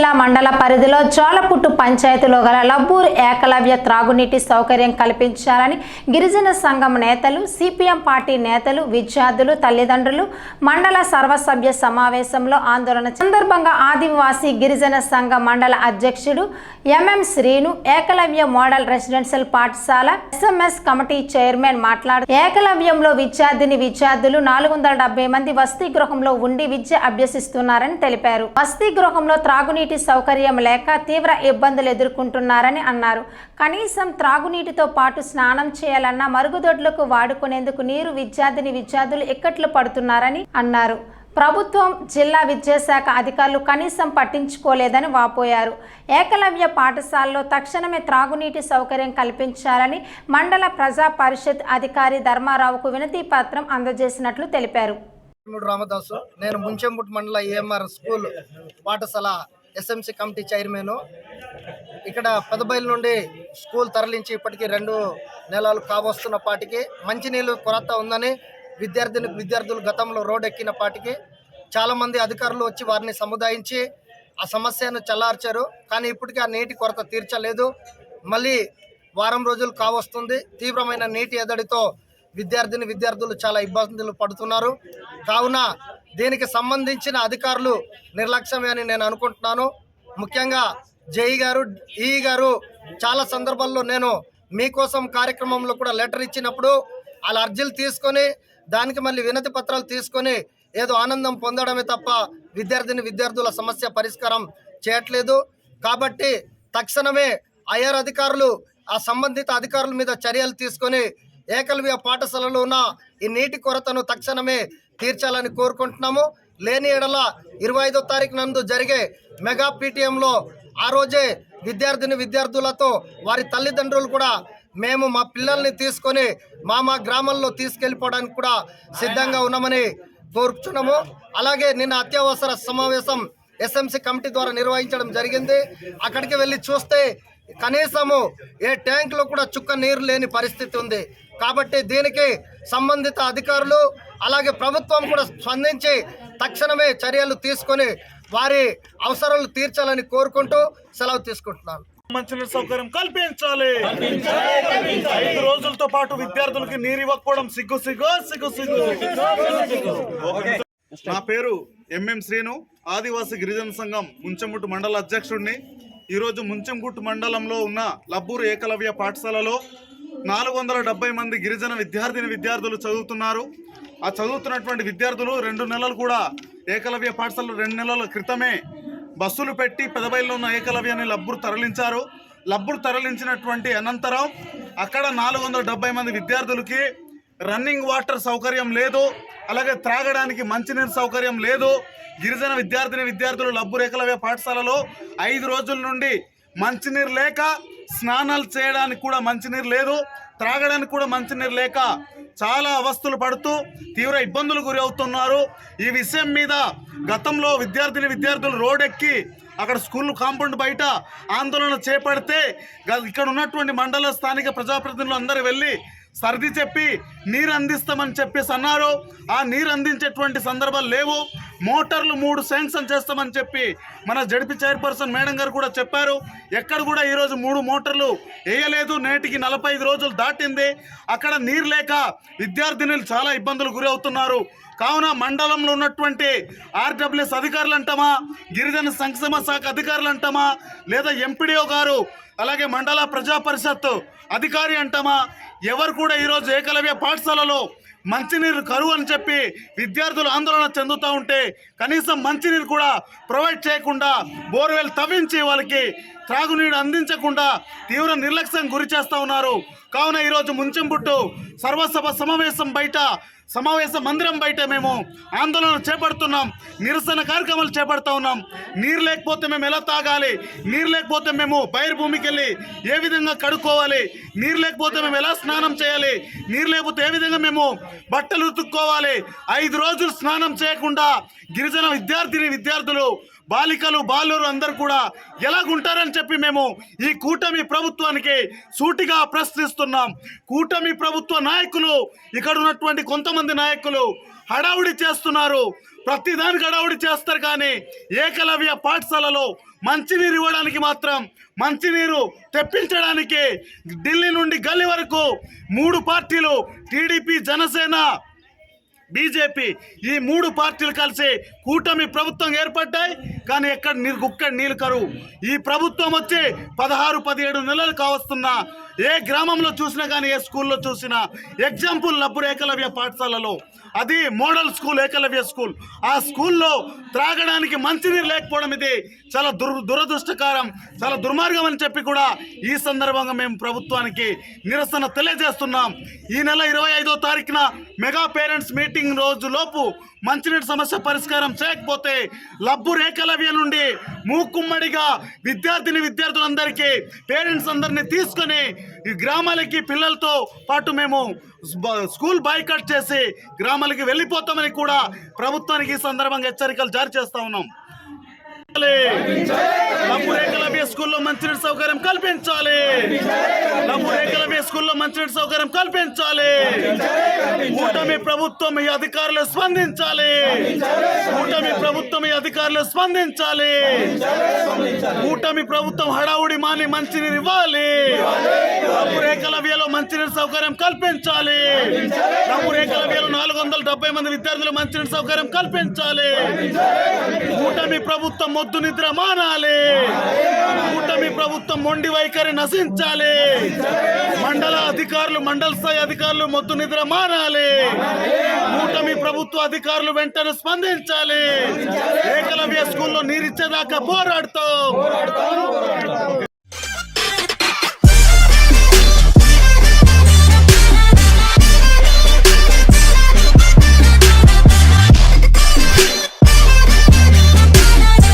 జిల్లా మండల పరిధిలో జోలపుట్టు పంచాయతీలో గల లబ్బూరు ఏకలవ్య త్రాగునీటి సౌకర్యం కల్పించాలని గిరిజన సంఘం నేతలు సిపిఎం పార్టీ నేతలు విద్యార్థులు తల్లిదండ్రులు మండల సర్వసభ్య సమావేశంలో ఆందోళన సందర్భంగా ఆదివాసీ గిరిజన సంఘ మండల అధ్యక్షుడు MM Srinu Eklavya model residential పాఠశాల ఎస్ఎంఎస్ కమిటీ చైర్మన్ మాట్లాడుతూ ఏకలవ్యంలో విద్యార్థిని విద్యార్థులు నాలుగు వందల డెబ్బై మంది వసతి గృహంలో ఉండి విద్య అభ్యసిస్తున్నారని తెలిపారు. వసతి గృహంలో త్రాగునీటి సౌకర్యం లేక తీవ్ర ఇబ్బందులు ఎదుర్కొంటున్నారని అన్నారు. కనీసం త్రాగునీటితో పాటు స్నానం చేయాలన్నా మరుగుదొడ్లకు వాడుకునేందుకు నీరు విద్యార్థిని విద్యార్థులు ఇక్కట్లు పడుతున్నారని అన్నారు. ప్రభుత్వం జిల్లా విద్యాశాఖ అధికారులు కనీసం పట్టించుకోలేదని వాపోయారు. ఏకలవ్య పాఠశాలలో తక్షణమే త్రాగునీటి సౌకర్యం కల్పించాలని మండల ప్రజా పరిషత్ అధికారి ధర్మారావుకు వినతి పత్రం అందజేసినట్లు తెలిపారు. రామదాసు నేను ముంచెంపుట్ మండల ఏఎంఆర్ స్కూల్ పాఠశాల ఎస్ఎంసీ కమిటీ చైర్మన్. ఇక్కడ పెదబయలు నుండి స్కూల్ తరలించి ఇప్పటికీ రెండు నెలలు కావస్తున్న పాటికి మంచినీళ్ళు కొరత ఉందని విద్యార్థిని విద్యార్థులు గతంలో రోడ్ ఎక్కిన పాటికి చాలామంది అధికారులు వచ్చి వారిని సముదాయించి ఆ సమస్యను చల్లార్చారు. కానీ ఇప్పటికీ ఆ నీటి కొరత తీర్చలేదు. మళ్ళీ వారం రోజులు కావస్తుంది తీవ్రమైన నీటి ఎద్దడితో విద్యార్థిని విద్యార్థులు చాలా ఇబ్బందులు పడుతున్నారు. కావున దీనికి సంబంధించిన అధికారులు నిర్లక్ష్యమే అని నేను అనుకుంటున్నాను. ముఖ్యంగా జై గారు ఈ గారు చాలా సందర్భాల్లో నేను మీకోసం కార్యక్రమంలో కూడా లెటర్ ఇచ్చినప్పుడు వాళ్ళ అర్జీలు తీసుకొని దానికి మళ్ళీ వినతి పత్రాలు తీసుకొని ఏదో ఆనందం పొందడమే తప్ప విద్యార్థిని విద్యార్థుల సమస్య పరిష్కారం చేయట్లేదు. కాబట్టి తక్షణమే ఐఆర్ అధికారులు ఆ సంబంధిత అధికారుల మీద చర్యలు తీసుకొని ఏకలవ్య పాఠశాలలో ఉన్న ఈ నీటి కొరతను తక్షణమే తీర్చాలని కోరుకుంటున్నాము. లేని ఎడల ఇరవై ఐదో తారీఖు నందు జరిగే మెగా పీటీఎంలో ఆ రోజే విద్యార్థిని విద్యార్థులతో వారి తల్లిదండ్రులు కూడా మేము మా పిల్లల్ని తీసుకొని మా మా గ్రామంలో తీసుకెళ్ళిపోవడానికి కూడా సిద్ధంగా ఉన్నామని కోరుచున్నాము. అలాగే నిన్న అత్యవసర సమావేశం ఎస్ఎంసి కమిటీ ద్వారా నిర్వహించడం జరిగింది. అక్కడికి వెళ్ళి చూస్తే కనీసము ఏ ట్యాంకులో కూడా చుక్క నీరు లేని పరిస్థితి ఉంది. కాబట్టి దీనికి సంబంధిత అధికారులు అలాగే ప్రభుత్వం కూడా స్పందించి తక్షణమే చర్యలు తీసుకొని వారి అవసరాలు తీర్చాలని కోరుకుంటూ సెలవు తీసుకుంటున్నాను. మంచినీటి సౌకర్యం కల్పించాలి. ఐదు రోజులతో పాటు విద్యార్థులకి నీరు ఇవ్వకపోవడం సిగ్గు సిగ్గు సిగ్గు సిగ్గు. నా పేరు ఎంఎం శ్రీను ఆదివాసి గిరిజన సంఘం ముంచెంగుట్టు మండల అధ్యక్షుడిని. ఈరోజు ముంచెంగుట్టు మండలంలో ఉన్న లబ్బూరు ఏకలవ్య పాఠశాలలో నాలుగు వందల డెబ్బై మంది గిరిజన విద్యార్థిని విద్యార్థులు చదువుతున్నారు. ఆ చదువుతున్నటువంటి విద్యార్థులు రెండు నెలలు కూడా ఏకలవ్య పాఠశాలలో రెండు నెలల క్రితమే బస్సులు పెట్టి పెదబైల్లో ఉన్న ఏకలవ్యాన్ని లబ్బురు తరలించారు. లబ్బురు తరలించినటువంటి అనంతరం అక్కడ నాలుగు వందల డెబ్బై మంది విద్యార్థులకి రన్నింగ్ వాటర్ సౌకర్యం లేదు. అలాగే త్రాగడానికి మంచినీరు సౌకర్యం లేదు. గిరిజన విద్యార్థిని విద్యార్థులు లబ్బురు ఏకలవ్య పాఠశాలలో ఐదు రోజుల నుండి మంచినీరు లేక స్నానాలు చేయడానికి కూడా మంచినీరు లేదు త్రాగడానికి కూడా మంచినీరు లేక చాలా అవస్థలు పడుతూ తీవ్ర ఇబ్బందులు గురి అవుతున్నారు. ఈ విషయం మీద గతంలో విద్యార్థిని విద్యార్థులు రోడ్డెక్కి అక్కడ స్కూల్ కాంపౌండ్ బయట ఆందోళన చేపడితే ఇక్కడ ఉన్నటువంటి మండల స్థానిక ప్రజాప్రతినిధులు అందరూ వెళ్ళి సర్ది చెప్పి నీరు అందిస్తామని చెప్పేసి అన్నారు. ఆ నీరు అందించేటువంటి సందర్భాలు లేవు. మోటార్లు మూడు శాంక్షన్ చేస్తామని చెప్పి మన జడిపి చైర్పర్సన్ మేడం గారు కూడా చెప్పారు. ఎక్కడ కూడా ఈరోజు మూడు మోటార్లు వేయలేదు. నేటికి నలభై ఐదు రోజులు దాటింది. అక్కడ నీరు లేక విద్యార్థినులు చాలా ఇబ్బందులు గురి అవుతున్నారు. కావున మండలంలో ఉన్నటువంటి ఆర్డబ్ల్యూఎస్ అధికారులు అంటామా గిరిజన సంక్షేమ శాఖ అధికారులు అంటామా లేదా ఎంపీడీఓ గారు అలాగే మండల ప్రజా పరిషత్ అధికారి అంటామా ఎవరు కూడా ఈరోజు ఏకలవ్య పాఠశాలలో మంచినీరు కరువు అని చెప్పి విద్యార్థులు ఆందోళన చెందుతూ ఉంటే కనీసం మంచినీరు కూడా ప్రొవైడ్ చేయకుండా బోర్వెల్ తవ్వించి వాళ్ళకి త్రాగునీరు అందించకుండా తీవ్ర నిర్లక్ష్యం గురి చేస్తూ ఉన్నారు. కావున ఈరోజు ముంచెంబుట్టు సర్వసభ సమావేశం బయట సమావేశ మందిరం బయట మేము ఆందోళన చేపడుతున్నాం నిరసన కార్యక్రమాలు చేపడుతూ ఉన్నాం. నీరు లేకపోతే మేము ఎలా తాగాలి? నీరు లేకపోతే మేము బయలు భూమికి వెళ్ళి ఏ విధంగా కడుక్కోవాలి? నీరు లేకపోతే మేము ఎలా స్నానం చేయాలి? నీరు లేకపోతే ఏ విధంగా మేము బట్టలు ఉతుక్కోవాలి? ఐదు రోజులు స్నానం చేయకుండా గిరిజన విద్యార్థిని విద్యార్థులు బాలికలు బాలురు అందరు కూడా ఎలాగుంటారని చెప్పి మేము ఈ కూటమి ప్రభుత్వానికి సూటిగా ప్రశ్నిస్తున్నాం. కూటమి ప్రభుత్వ నాయకులు ఇక్కడ ఉన్నటువంటి కొంతమంది నాయకులు హడావుడి చేస్తున్నారు. ప్రతిదానికి హడావుడి చేస్తారు కానీ ఏకలవ్య పాఠశాలలో మంచినీరు ఇవ్వడానికి మాత్రం మంచినీరు తెప్పించడానికి ఢిల్లీ నుండి గల్లీ వరకు మూడు పార్టీలు టీడీపీ జనసేన బీజేపీ ఈ మూడు పార్టీలు కలిసి కూటమి ప్రభుత్వం ఏర్పడ్డాయి కానీ ఎక్కడ నీరు ఒక్క నీళ్ళు కరువు. ఈ ప్రభుత్వం వచ్చి పదహారు పదిహేడు నెలలు కావస్తున్నా ఏ గ్రామంలో చూసినా కానీ ఏ స్కూల్లో చూసినా ఎగ్జాంపుల్ నప్పుడు ఏకలవ్య పాఠశాలలో అది మోడల్ స్కూల్ ఏకలవ్య స్కూల్. ఆ స్కూల్లో త్రాగడానికి మంచినీరు లేకపోవడం ఇది చాలా దుర్ దురదృష్టకరం చాలా దుర్మార్గం అని చెప్పి కూడా ఈ సందర్భంగా మేము ప్రభుత్వానికి నిరసన తెలియజేస్తున్నాం. ఈ నెల ఇరవై ఐదో తారీఖున మెగా పేరెంట్స్ మీటింగ్ రోజు లోపు మంచినీటి సమస్య పరిష్కారం చేయకపోతే లబ్బు రేఖలవ్య నుండి మూకుమ్మడిగా విద్యార్థిని విద్యార్థులందరికీ పేరెంట్స్ అందరినీ తీసుకొని ఈ గ్రామాలకి పిల్లలతో పాటు మేము స్కూల్ బాయ్కట్ చేసి గ్రామాలకి వెళ్ళిపోతామని కూడా ప్రభుత్వానికి ఈ సందర్భంగా హెచ్చరికలు జారీ చేస్తా ఉన్నాం. లబ్బు స్కూల్లో మంచినీటి సౌకర్యం కల్పించాలి. లబ్బు స్కూల్లో మంచినీటి సౌకర్యం కల్పించాలి. కూటమి ప్రభుత్వం ఈ అధికారులు స్పందించాలి. కూటమి ప్రభుత్వం ఈ అధికారులు స్పందించాలి. కూటమి ప్రభుత్వం హడావుడి మాని మంచినీరు ఇవ్వాలి. ఏకలవ్యలో మంచినీటి సౌకర్యం కల్పించాలి. లబ్బు ఏకలవ్యలో నాలుగు వందల డెబ్బై మంది విద్యార్థులు మంచినీటి సౌకర్యం కల్పించాలి. కూటమి ప్రభుత్వం మొద్దు నిద్ర మానాలి. కూటమి ప్రభుత్వం మొండి వైఖరి నశించాలి. మండల అధికారులు మండల స్థాయి అధికారులు మొద్దు నిద్ర మానాలి. కూటమి ప్రభుత్వ అధికారులు వెంటనే స్పందించాలి. ఏకలవ్య స్కూల్లో నీరిచ్చేదాకా పోరాడుతాం.